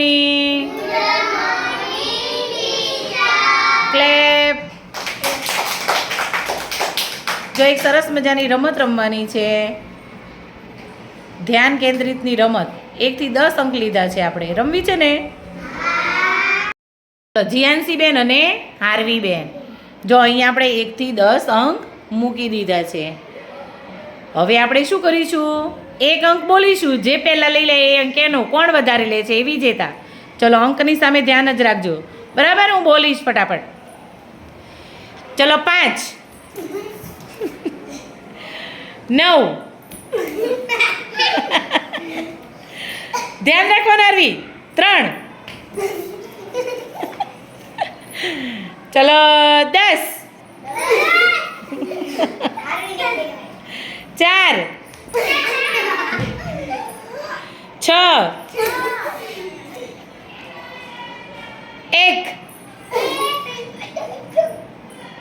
Morning clap. જો એક સરસ મજાની રમત રમવાની છે, ધ્યાન કેન્દ્રિતની રમત. એકથી દસ અંક લીધા છે આપણે. રમવી છે ને? જીયાનસી બેન અને હાર્વી બેન જો અહીંયા આપણે એકથી દસ અંક મૂકી દીધા છે. હવે આપણે શું કરીશું? એક અંક બોલીશું. જે પહેલાં લઈ લે એ અંક એનો. કોણ વધારે લે છે? એ વિજેતા. ચલો, અંકની સામે ધ્યાન જ રાખજો. બરાબર? હું બોલીશ ફટાફટ. ચલો, પાંચ. નવ. ધ્યાન રાખવાનું આરવી ત્રણ. ચલો, દસ. ચાર. છ. એક.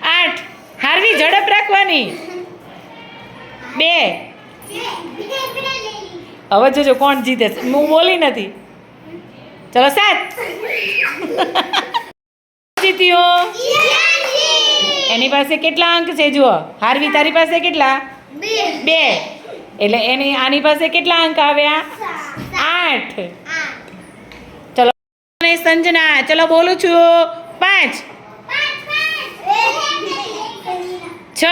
આઠ. હારવી ઝડપ રાખવાની. બે. હવે જોજો કોણ જીતે હું બોલી નથી. ચલો સાત. જીત્યો. એની પાસે કેટલા અંક છે જુઓ. હારવી તારી પાસે કેટલા? બે. એટલે એની આની પાસે કેટલા અંક આવ્યા? આઠ. ચલો અને સંજના ચલો બોલું છું. પાંચ. છ.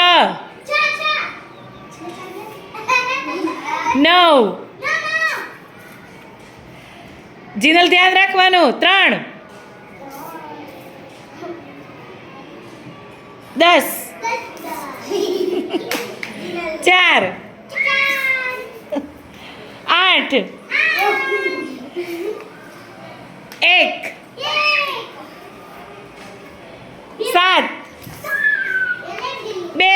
નવ. જીનલ ધ્યાન રાખવાનું. ત્રણ. દસ. ચાર. આઠ. એક સાત બે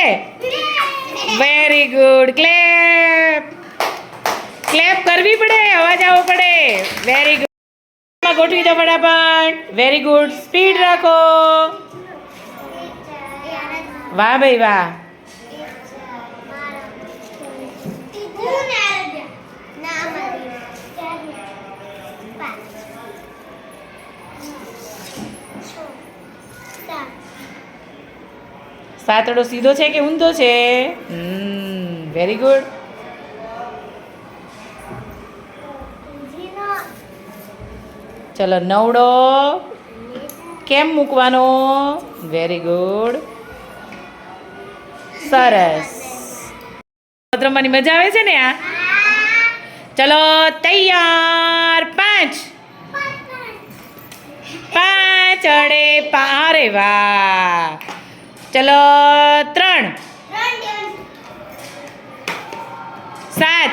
વેરી ગુડ ક્લેપ ક્લેપ કરવી પડે અવાજ આવવો પડે વેરી ગુડ ગોઠવી દો ફટાફટ વેરી ગુડ સ્પીડ રાખો વાહ ભાઈ વાહ સાતડો સીધો છે કે ઊંધો છે? વેરી ગુડ ચલો નવડો. કેમ મૂકવાનો? વેરી ગુડ સરસ. રમવાની મજા આવે છે ને આ? ચલો, તૈયાર. પાંચ. પાંચ અડે પા અરે વાહ. ચલો ત્રણ. સાત.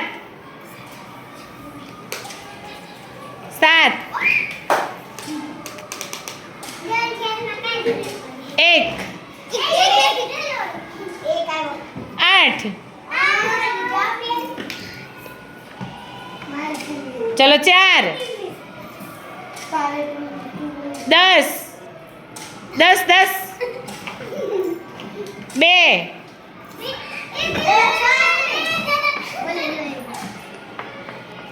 સાત. એક. આઠ. ચલો ચાર. દસ. દસ દસ. બે.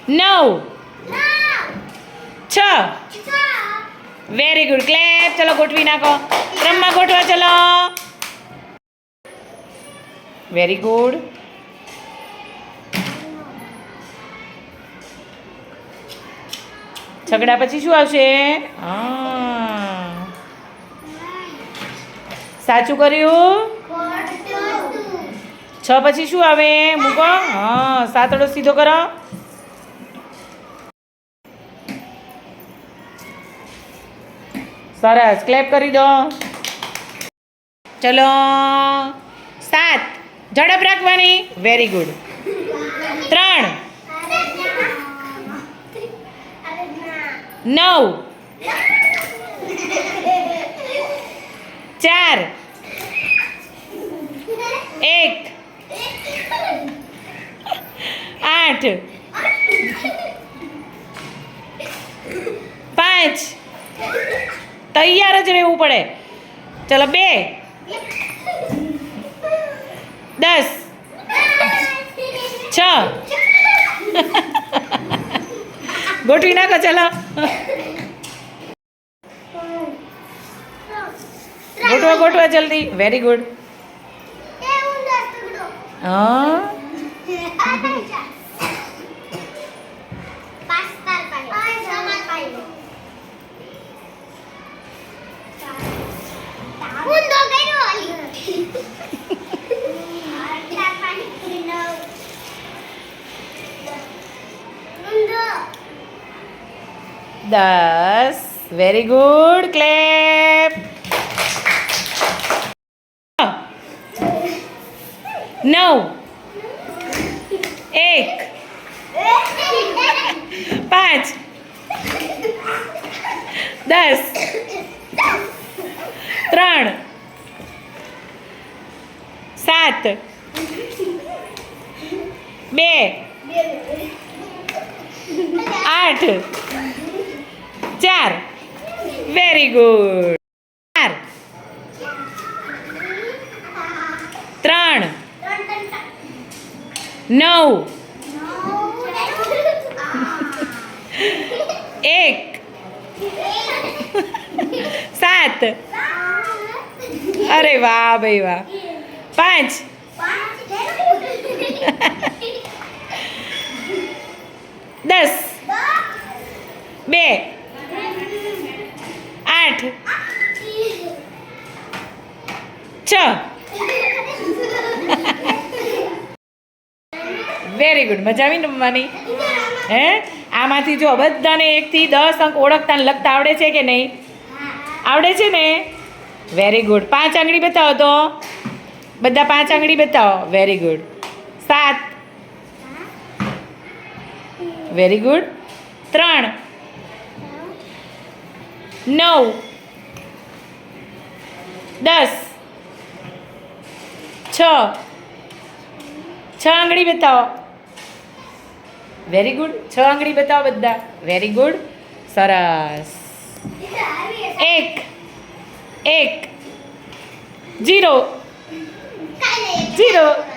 નવ. છ. વેરી ગુડ ક્લેપ ચલો, ગોઠવી નાખો. ક્રમમાં ગોઠવા, ચલો. વેરી ગુડ છગડા પછી શું આવશે? સાચું કર્યું? છ પછી શું આવે? મૂકો. હા સાતડો સીધો કરો. સરસ. ક્લેપ કરી દો. ચલો. સાત. ઝડપ રાખવાની. વેરી ગુડ ત્રણ. નવ. ચાર. એક. आठ પાંચ તૈયાર જ રહેવું પડે ચલો બે દસ છ ગોઠવી નાખો ચલો ગોઠવા ગોઠવા જલ્દી વેરી ગુડ હા દસ વેરી ગુડ ક્લેપ નવ એક પાંચ દસ ત્રણ સાત બે આઠ ચાર. વેરી ગુડ ચાર. ત્રણ. નવ. એક. સાત. અરે વાહ ભાઈ વાહ. પાંચ. દસ. બે. આઠ. છ. વેરી ગુડ મજા આવી ને હે? આમાંથી જો બધાને એકથી દસ અંક ઓળખતા લખતા આવડે છે કે નહીં? આવડે છે ને? વેરી ગુડ પાંચ આંગળી બતાવો તો. બધા પાંચ આંગળી બતાવો. વેરી ગુડ સાત. વેરી ગુડ ત્રણ. નવ. દસ. છ. છ આંગળી બતાવો. વેરી ગુડ છ આંગળી બતાવો બધા. વેરી ગુડ સરસ. એક. એક. જીરો. જીરો.